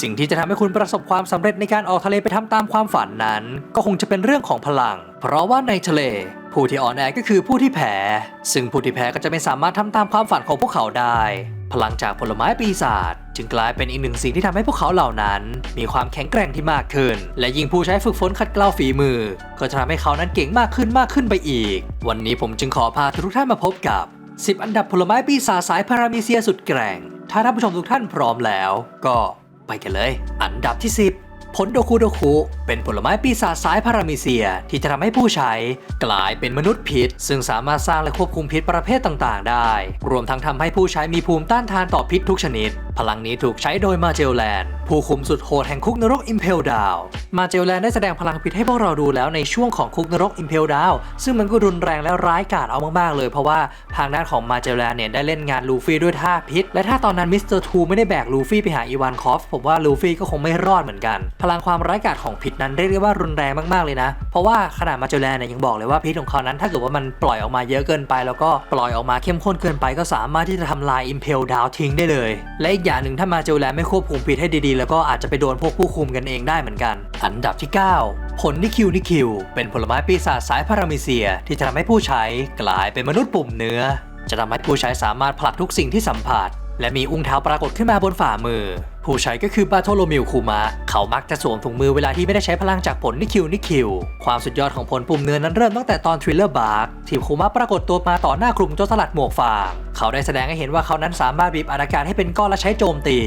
สิ่งที่จะทำให้คุณประสบความสำเร็จในการออกทะเลไปทำตามความฝันนั้น ก็คงจะเป็นเรื่องของพลัง เพราะว่าในทะเล ผู้ที่อ่อนแอก็คือผู้ที่แพ้ซึ่งผู้ที่แพ้ก็จะไม่สามารถทำตามความฝันของพวกเขาได้ พลังจากผลไม้ปีศาจจึงกลายเป็นอีกหนึ่งสิ่งที่ทำให้พวกเขาเหล่านั้น มีความแข็งแกร่งที่มากขึ้น และยิ่งผู้ใช้ฝึกฝนขัดเกลาฝีมือ ก็จะทำให้เขานั้นเก่งมากขึ้นมากขึ้นไปอีก วันนี้ผมจึงขอพาทุกท่านมาพบกับ 10 อันดับผลไม้ปีศาจสายพารามิเซียสุดแกร่ง ถ้าท่านผู้ชมทุกท่านพร้อมแล้ว ก็ ไปกันเลย อันดับที่ 10 ผลโดคุโดคุเป็นผลไม้ปีศาจสายพารามิเซีย ที่จะทำให้ผู้ใช้ กลายเป็นมนุษย์พิษ ซึ่งสามารถสร้างและควบคุมพิษประเภทต่าง ๆ ได้ รวมทั้งทำให้ผู้ใช้มีภูมิต้านทานต่อพิษทุกชนิด พลังนี้ถูกใช้โดยมาเจลแลนด์ผู้คุมสุดโหดแห่งคุกนรกอิมเพลดาวมาเจลแลนด์ได้แสดงพลังพิษให้พวกเราดูแล้วในช่วงของคุกนรกอิมเพลดาวซึ่งมันก็รุนแรงและร้ายกาจเอามากๆเลย เพราะว่าทางด้านของมาเจลแลนด์เนี่ยได้เล่นงานลูฟี่ด้วยท่าพิษ และถ้าตอนนั้นมิสเตอร์ทูไม่ได้แบกลูฟี่ไปหาอีวานคอฟผมว่าลูฟี่ก็คงไม่รอดเหมือนกัน พลังความร้ายกาจของพิษนั้นเรียกได้ว่ารุนแรงมากๆเลยนะ เพราะว่าขนาดมาเจลแลนด์เนี่ยยังบอกเลยว่าพิษของเขานั้นถ้าเกิดว่ามันปล่อยออกมาเยอะเกินไป แล้วก็ปล่อยออกมาเข้มข้นเกินไปก็สามารถที่จะทำลายอิมเพลดาวทิ้งได้เลย และอีกอย่างหนึ่งถ้ามาเจลแลนไม่ควบคุมพิษให้ดีๆ แล้วก็อาจจะไปโดนพวกผู้คุมกันเองได้เหมือนกัน อันดับที่ 9 ผลนิคิวนิคิว เป็นผลไม้ปีศาจสายพารามิเซีย ที่จะทำให้ผู้ใช้กลายเป็นมนุษย์ปุ่มเนื้อ จะทำให้ผู้ใช้สามารถผลักทุกสิ่งที่สัมผัส และมีอุ้งเท้าปรากฏขึ้นมาบนฝ่ามือ ผู้ใช้ก็คือบาโทโลมิวคูมะเขามักจะสวมถุงมือเวลาที่ไม่ได้ใช้พลังจากผลนิคิวนิคิว ความสุดยอดของผลปุ่มเนื้อนั้นเริ่มตั้งแต่ตอนทริลเลอร์บาร์กที่คูมะปรากฏตัวมาต่อหน้ากลุ่มโจรสลัดหมวกฟางเขาได้แสดงให้เห็นว่าเขานั้นสามารถบีบอาการให้เป็นก้อนและใช้โจมตี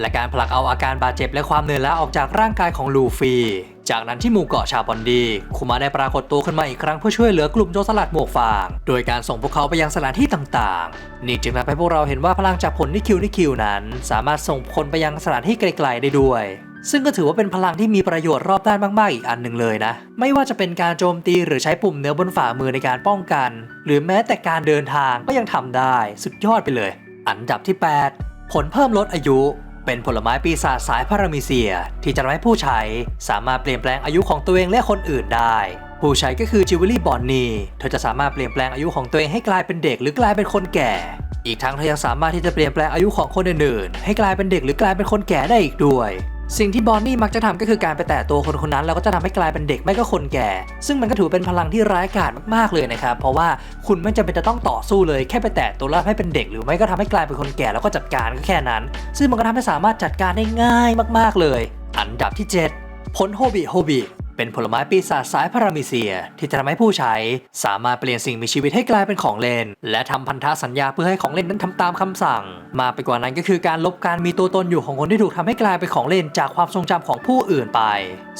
และการผลักเอาอาการบาดเจ็บและความเหนื่อยล้าออกจากร่างกายของลูฟี่จากนั้นที่หมู่เกาะชาบอนดี คุมาได้ปรากฏตัวขึ้นมาอีกครั้งเพื่อช่วยเหลือกลุ่มโจรสลัดหมวกฟาง โดยการส่งพวกเขาไปยังสถานที่ต่างๆ นี่จึงทำให้พวกเราเห็นว่าพลังจากผลนิคิวนิคิวนั้น สามารถส่งคนไปยังสถานที่ไกลๆได้ด้วย ซึ่งก็ถือว่าเป็นพลังที่มีประโยชน์รอบด้านมากๆอีกอันหนึ่งเลยนะ ไม่ว่าจะเป็นการโจมตีหรือใช้ปุ่มเนื้อบนฝ่ามือในการป้องกัน หรือแม้แต่การเดินทางก็ยังทำได้สุดยอดไปเลย อันดับที่ 8 ผลเพิ่มลดอายุเป็นผลไม้ปีศาจสายพารามิเซีย ที่จะทำให้ผู้ใช้สามารถเปลี่ยนแปลงอายุของตัวเองและคนอื่นได้ ผู้ใช้ก็คือจิวเวลรี่บอนนีเธอจะสามารถเปลี่ยนแปลงอายุของตัวเองให้กลายเป็นเด็กหรือกลายเป็นคนแก่ อีกทั้งเธอยังสามารถที่จะเปลี่ยนแปลงอายุของคนอื่นๆให้กลายเป็นเด็กหรือกลายเป็นคนแก่ได้อีกด้วยสิ่งที่บอนนี่มักจะทำก็คือการไปแตะตัวคนคนนั้น แล้วก็จะทำให้กลายเป็นเด็กไม่ก็คนแก่ ซึ่งมันก็ถือเป็นพลังที่ร้ายกาจมากๆเลยนะครับ เพราะว่าคุณไม่จำเป็นจะต้องต่อสู้เลยแค่ไปแตะตัวแล้วให้เป็นเด็กหรือไม่ก็ทำให้กลายเป็นคนแก่แล้วก็จัดการก็แค่นั้น ซึ่งมันก็ทำให้สามารถจัดการได้ง่ายมากๆเลย อันดับที่ 7 ผลโฮบิโฮบิ เป็นผลไม้ปีศาจสายพารามิเซีย ที่จะทำให้ผู้ใช้ สามารถเปลี่ยนสิ่งมีชีวิตให้กลายเป็นของเล่น และทำพันธสัญญาเพื่อให้ของเล่นนั้นทำตามคำสั่ง มาไปกว่านั้นก็คือการลบการมีตัวตนอยู่ของคนที่ถูกทำให้กลายเป็นของเล่นจากความทรงจำของผู้อื่นไป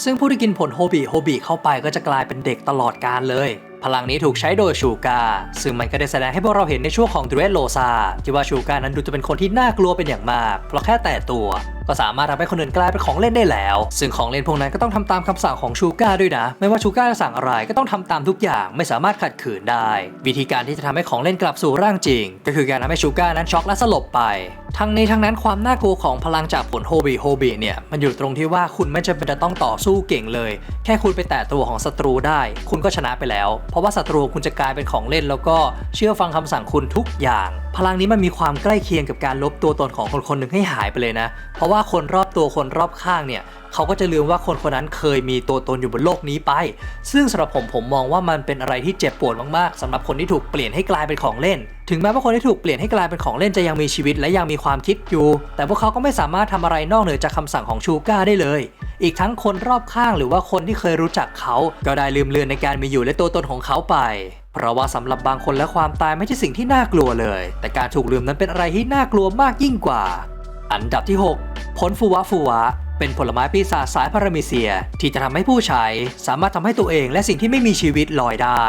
ซึ่งผู้ที่กินผลโฮบิโฮบิเข้าไปก็จะกลายเป็นเด็กตลอดกาลเลยพลังนี้ถูกใช้โดยชูกาซึ่งมันก็ได้แสดงให้พวกเราเห็นในช่วงของดเรสโลซาที่ว่าชูกานั้นดูจะเป็นคนที่น่ากลัวเป็นอย่างมาก เพราะแค่แต่ตัว ก็สามารถทำให้คนอื่นกลายเป็นของเล่นได้แล้ว ซึ่งของเล่นพวกนั้นก็ต้องทำตามคำสั่งของชูก้าด้วยนะ ไม่ว่าชูก้าจะสั่งอะไรก็ต้องทำตามทุกอย่างไม่สามารถขัดขืนได้ วิธีการที่จะทำให้ของเล่นกลับสู่ร่างจริง ก็คือการทำให้ชูก้านั้นช็อกและสลบไป ทั้งนี้ทั้งนั้นความน่ากลัวของพลังจากผลโฮบิโฮบิเนี่ยมันอยู่ตรงที่ว่าคุณไม่จำเป็นจะต้องต่อสู้เก่งเลย แค่คุณไปแตะตัวของศัตรูได้ คุณก็ชนะไปแล้ว เพราะว่าศัตรูคุณจะกลายเป็นของเล่นแล้วก็เชื่อฟังคำสั่งคุณทุกอย่าง พลังนี้มันมีความใกล้เคียงกับการลบตัวตนของคนคนหนึ่งให้หายไปเลยนะ เพราะว่าคนรอบตัวคนรอบข้างเนี่ยเขาก็จะลืมว่าคนคนนั้นเคยมีตัวตนอยู่บนโลกนี้ไป ซึ่งสำหรับผมผมมองว่ามันเป็นอะไรที่เจ็บปวดมากๆสำหรับคนที่ถูกเปลี่ยนให้กลายเป็นของเล่น ถึงแม้ว่าคนที่ถูกเปลี่ยนให้กลายเป็นของเล่นจะยังมีชีวิตและยังมีความคิดอยู่ แต่พวกเขาก็ไม่สามารถทำอะไรนอกเหนือจากคำสั่งของชูก้าได้เลย อีกทั้งคนรอบข้างหรือว่าคนที่เคยรู้จักเขา ก็ได้ลืมเลือนในการมีอยู่และตัวตนของเขาไป เพราะว่าสำหรับบางคนและความตายไม่ใช่สิ่งที่น่ากลัวเลย แต่การถูกลืมนั้นเป็นอะไรที่น่ากลัวมากยิ่งกว่า อันดับที่ 6 ผลฟูวะฟูวะเป็นผลไม้ปีศาจสายพารามิเซีย ที่จะทำให้ผู้ใช้สามารถทำให้ตัวเองและสิ่งที่ไม่มีชีวิตลอยได้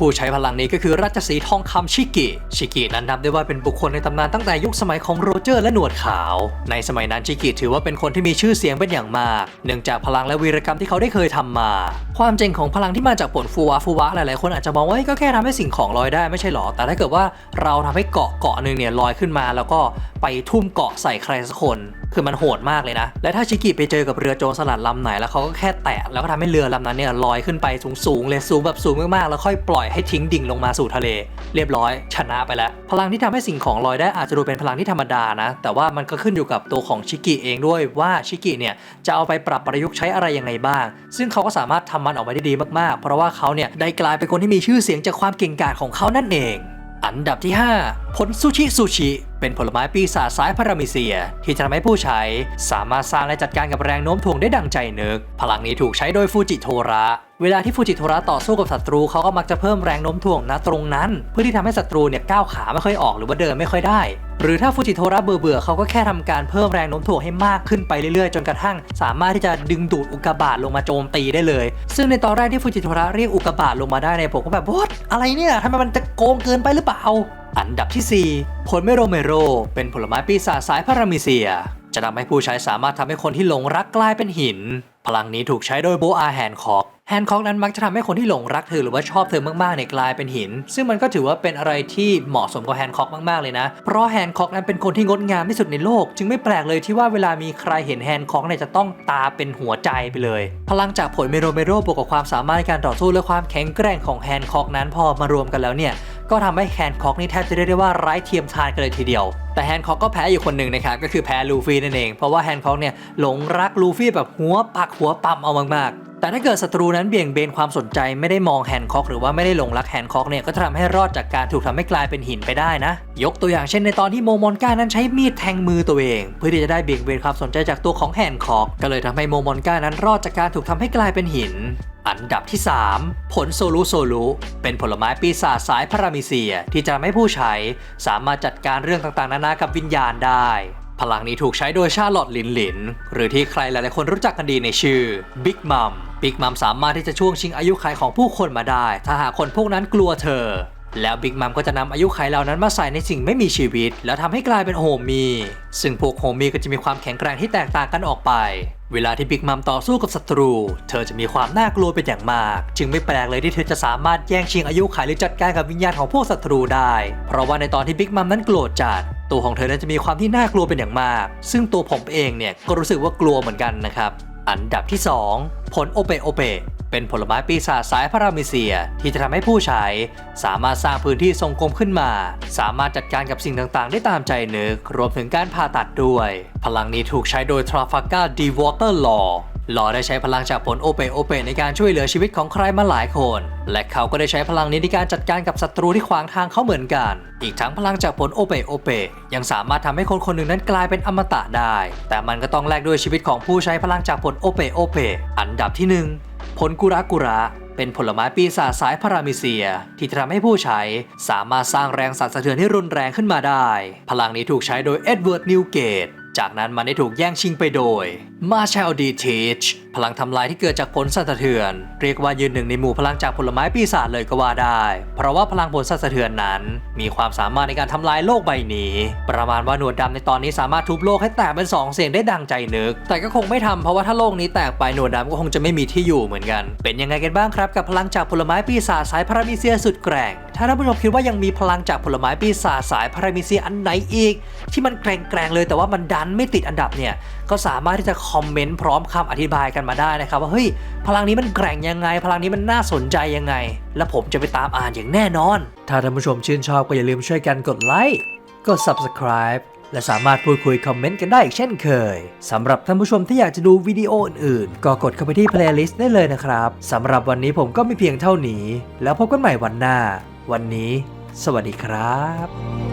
ผู้ใช้พลังนี้ก็คือราชสีทองคำชิกิ ชิกินั้นนับได้ว่าเป็นบุคคลในตำนานตั้งแต่ยุคสมัยของโรเจอร์และหนวดขาว ในสมัยนั้นชิกิถือว่าเป็นคนที่มีชื่อเสียงเป็นอย่างมาก เนื่องจากพลังและวีรกรรมที่เขาได้เคยทำมา ความเจ๋งของพลังที่มาจากผลฟูวะฟูวะหลายๆคนอาจจะมองว่าก็แค่ทำให้สิ่งของลอยได้ไม่ใช่หรอ แต่ถ้าเกิดว่าเราทำให้เกาะเกาะหนึ่งเนี่ยลอยขึ้นมา แล้วก็ไปทุ่มเกาะใส่ใครสักคน คือมันโหดมากเลยนะ และถ้าชิกิไปเจอกับเรือโจรสลัดลำไหนแล้วเขาก็แค่แตะแล้วก็ทำให้เรือลำนั้นเนี่ยลอยขึ้นไปสูงๆเลยสูงแบบสูงมากๆแล้วค่อยปล่อยให้ทิ้งดิ่งลงมาสู่ทะเล เรียบร้อย ชนะไปแล้ว พลังที่ทำให้สิ่งของลอยได้อาจจะดูเป็นพลังที่ธรรมดานะ แต่ว่ามันก็ขึ้นอยู่กับตัวของชิกิเองด้วยว่าชิกิเนี่ยจะเอาไปปรับประยุกต์ใช้อะไรยังไงบ้าง ซึ่งเขาก็สามารถทำมันออกมาได้ดีมากๆ เพราะว่าเขาเนี่ยได้กลายเป็นคนที่มีชื่อเสียงจากความเก่งกาจของเขานั่นเอง อันดับที่ 5ผลซูชิซูชิเป็นผลไม้ปีศาจสายพารามิเซีย ที่จะทำให้ผู้ใช้สามารถสร้างและจัดการกับแรงโน้มถ่วงได้ดังใจนึก พลังนี้ถูกใช้โดยฟูจิโทระ เวลาที่ฟูจิโทระต่อสู้กับศัตรูเขาก็มักจะเพิ่มแรงโน้มถ่วงณตรงนั้น เพื่อที่ทำให้ศัตรูเนี่ยก้าวขาไม่ค่อยออกหรือว่าเดินไม่ค่อยได้ หรือถ้าฟูจิโทระเบื่อเบื่อๆเขาก็แค่ทำการเพิ่มแรงโน้มถ่วงให้มากขึ้นไปเรื่อยๆ จนกระทั่ง สามารถที่จะดึงดูดอุกกาบาตลงมาโจมตีได้เลย ซึ่งในตอนแรกที่ฟูจิโทระเรียกอุกกาบาตลงมาได้เนี่ยผมก็แบบวอดอะไรเนี่ยทำไมมันจะโกงเกินไปหรือเปล่า อันดับที่ 4 ผลเมโรเมโร เป็นผลไม้ปีศาจสายพารามิเซีย จะทำให้ผู้ใช้สามารถทำให้คนที่หลงรักกลายเป็นหิน พลังนี้ถูกใช้โดยโบอาแฮนคอกแฮนคอกนั้นมักจะทำให้คนที่หลงรักเธอหรือว่าชอบเธอมากๆเนี่ยกลายเป็นหิน ซึ่งมันก็ถือว่าเป็นอะไรที่เหมาะสมกับแฮนคอกมากๆเลยนะ เพราะแฮนคอกนั้นเป็นคนที่งดงามที่สุดในโลก จึงไม่แปลกเลยที่ว่าเวลามีใครเห็นแฮนคอกเนี่ยจะต้องตาเป็นหัวใจไปเลย พลังจากผลเมโรเมโรบวกกับความสามารถในการต่อสู้และความแข็งแกร่งของแฮนคอกนั้นพอมารวมกันแล้วเนี่ย ก็ทำให้แฮนคอกนี่แทบจะเรียกได้ว่าไร้เทียมทานกันเลยทีเดียว แต่แฮนคอกก็แพ้อยู่คนหนึ่งนะครับก็คือแพ้ลูฟี่นั่นเอง เพราะว่าแฮนคอกเนี่ยหลงรักลูฟี่แบบหัวปักหัวปั๊มเอามากๆ แต่ถ้าเกิดศัตรูนั้นเบี่ยงเบนความสนใจไม่ได้มองแฮนคอกหรือว่าไม่ได้หลงรักแฮนคอกเนี่ยก็จะทำให้รอดจากการถูกทำให้กลายเป็นหินไปได้นะ ยกตัวอย่างเช่นในตอนที่โมมอนก้านั้นใช้มีดแทงมือตัวเอง เพื่อที่จะได้เบี่ยงเบนความสนใจจากตัวของแฮนคอกก็เลยทำให้โมมอนก้านั้นรอดจากการถูกทำให้กลายเป็นหินอันดับที่ 3 ผลโซลูโซลูเป็นผลไม้ปีศาจสายพารามิเซีย ที่จะทำให้ผู้ใช้ สามารถจัดการเรื่องต่างๆ นานากับวิญญาณได้ พลังนี้ถูกใช้โดยชาลอตลินลิน หรือที่ใครหลายๆคนรู้จักกันดีในชื่อบิ๊กมัม บิ๊กมัมสามารถที่จะช่วงชิงอายุขัยของผู้คนมาได้ ถ้าหากคนพวกนั้นกลัวเธอ แล้วบิ๊กมัมก็จะนำอายุขัยเหล่านั้นมาใส่ในสิ่งไม่มีชีวิต แล้วทำให้กลายเป็นโฮมี ซึ่งพวกโฮมีก็จะมีความแข็งแกร่งที่แตกต่างกันออกไป เวลาที่บิ๊กมัมต่อสู้กับศัตรู เธอจะมีความน่ากลัวเป็นอย่างมาก จึงไม่แปลกเลยที่เธอจะสามารถแย่งชิงอายุขัยหรือจัดการกับวิญญาณของพวกศัตรูได้ เพราะว่าในตอนที่บิ๊กมัมนั้นโกรธจัดตัวของเธอนั้นจะมีความที่น่ากลัวเป็นอย่างมาก ซึ่งตัวผมเองเนี่ยก็รู้สึกว่ากลัวเหมือนกันนะครับ อันดับที่ 2 ผลโอเปโอเปเป็นผลไม้ปีศาจสายพารามิเซียที่จะทำให้ผู้ใช้ สามารถสร้างพื้นที่ทรงกลมขึ้นมา สามารถจัดการกับสิ่งต่างๆ ได้ตามใจนึก รวมถึงการผ่าตัดด้วย พลังนี้ถูกใช้โดยทราฟาก้าดีวอเตอร์ลอ ลอได้ใช้พลังจากผลโอเปโอเปในการช่วยเหลือชีวิตของใครมาหลายคน และเขาก็ได้ใช้พลังนี้ในการจัดการกับศัตรูที่ขวางทางเขาเหมือนกัน อีกทั้งพลังจากผลโอเปโอเปยังสามารถทำให้คนคนหนึ่งนั้นกลายเป็นอมตะได้ แต่มันก็ต้องแลกด้วยชีวิตของผู้ใช้พลังจากผลโอเปโอเปอันดับที่หนึ่งผลกุระกุระเป็นผลไม้ปีศาจสายพารามิเซีย ที่ทำให้ผู้ใช้สามารถสร้างแรงสั่นสะเทือนที่รุนแรงขึ้นมาได้ พลังนี้ถูกใช้โดยเอ็ดเวิร์ดนิวเกต จากนั้นมันได้ถูกแย่งชิงไปโดยมาชลดีทีชพลังทำลายที่เกิดจากผลสั่นสะเทือน เรียกว่ายืนหนึ่งในหมู่พลังจากผลไม้ปีศาจเลยก็ว่าได้ เพราะว่าพลังผลสั่นสะเทือนนั้น มีความสามารถในการทำลายโลกใบนี้ ประมาณว่าหนวดดำในตอนนี้สามารถทุบโลกให้แตกเป็นสองเสียงได้ดังใจนึก แต่ก็คงไม่ทำเพราะว่าถ้าโลกนี้แตกไปหนวดดำก็คงจะไม่มีที่อยู่เหมือนกัน เป็นยังไงกันบ้างครับกับพลังจากผลไม้ปีศาจสายพารามิเซียสุดแกร่ง ถ้าท่านผู้ชมคิดว่ายังมีพลังจากผลไม้ปีศาจสายพารามิเซียอันไหนอีก ที่มันแกร่งๆเลยแต่ว่ามันดันไม่ติดอันดับเนี่ยก็สามารถที่จะคอมเมนต์พร้อมคำอธิบายกันมาได้นะครับว่าเฮ้ยพลังนี้มันแกร่งยังไง พลังนี้มันน่าสนใจยังไง และผมจะไปตามอ่านอย่างแน่นอน ถ้าท่านผู้ชมชื่นชอบก็อย่าลืมช่วยกันกดไลค์กด subscribe และสามารถพูดคุยคอมเมนต์กันได้อีกเช่นเคย สำหรับท่านผู้ชมที่อยากจะดูวิดีโออื่นๆ ก็กดเข้าไปที่ playlist ได้เลยนะครับ สำหรับวันนี้ผมก็มีเพียงเท่านี้ แล้วพบกันใหม่วันหน้า วันนี้ สวัสดีครับ